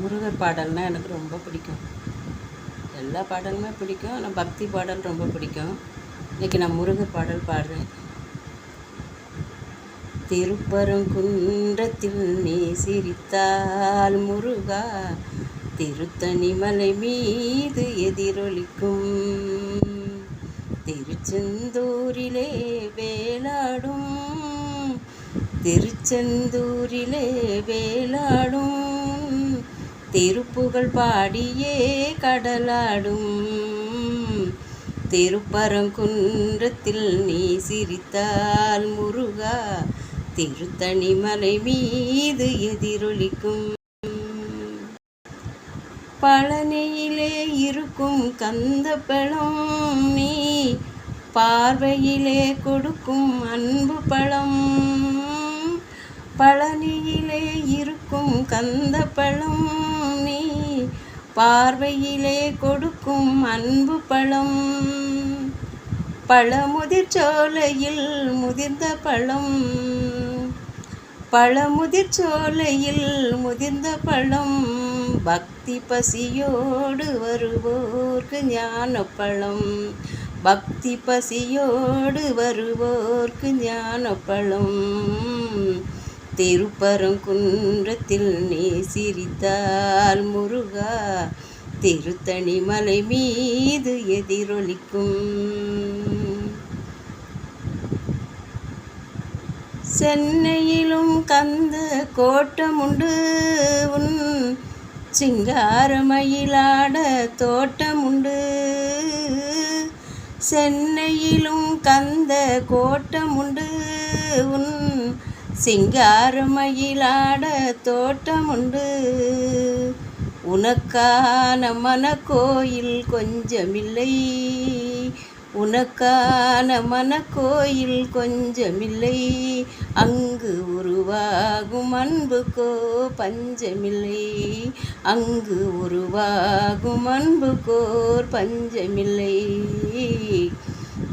முருகர் பாடல்னால் எனக்கு ரொம்ப பிடிக்கும். எல்லா பாடலுமே பிடிக்கும். ஆனால் பக்தி பாடல் ரொம்ப பிடிக்கும். இன்றைக்கி நான் முருகர் பாடல் பாடுறேன். திருப்பரங்குன்றத்தில் நீ சிரித்தால் முருகா திருத்தணி மலை மீது எதிரொலிக்கும். திருச்செந்தூரிலே வேலாடும் திருச்செந்தூரிலே வேலாடும். திருப்புகழ் பாடியே கடலாடும். திருப்பரங்குன்றத்தில் நீ சிரித்தால் முருகா திருத்தணி மலை மீது எதிரொலிக்கும். பழனியிலே இருக்கும் கந்த பழம் நீ பார்வையிலே கொடுக்கும் அன்பு பழம். பழனியிலே இருக்கும் கந்த பழம் பார்வையிலே கொடுக்கும் அன்பு பழம். பழமுதிர் சோலையில் முதிர்ந்த பழம். பழமுதிர் சோலையில் முதிர்ந்த பழம். பக்தி பசியோடு வருவோர்க்கு ஞான பழம் பக்தி பசியோடு வருவோர்க்கு ஞான பழம் திருப்பரங்குன்றத்தில் நீ சிரித்தால் முருகா திருத்தணி மலை மீது எதிரொலிக்கும். சென்னையிலும் கந்த கோட்டமுண்டு உன் சிங்காரமயிலாட தோட்டமுண்டு சென்னையிலும் கந்த கோட்டமுண்டு உன் சிங்காரமயிலாட தோட்டமுண்டு. உனக்கான மனக்கோயில் கொஞ்சமில்லை. உனக்கான மனக்கோயில் கொஞ்சமில்லை. அங்கு உருவாகும் அன்புக்கோ பஞ்சமில்லை அங்கு உருவாகும் அன்புக்கோர் பஞ்சமில்லை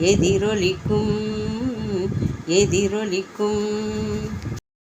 எதிரொலிக்கும் எதிரொலிக்கும்.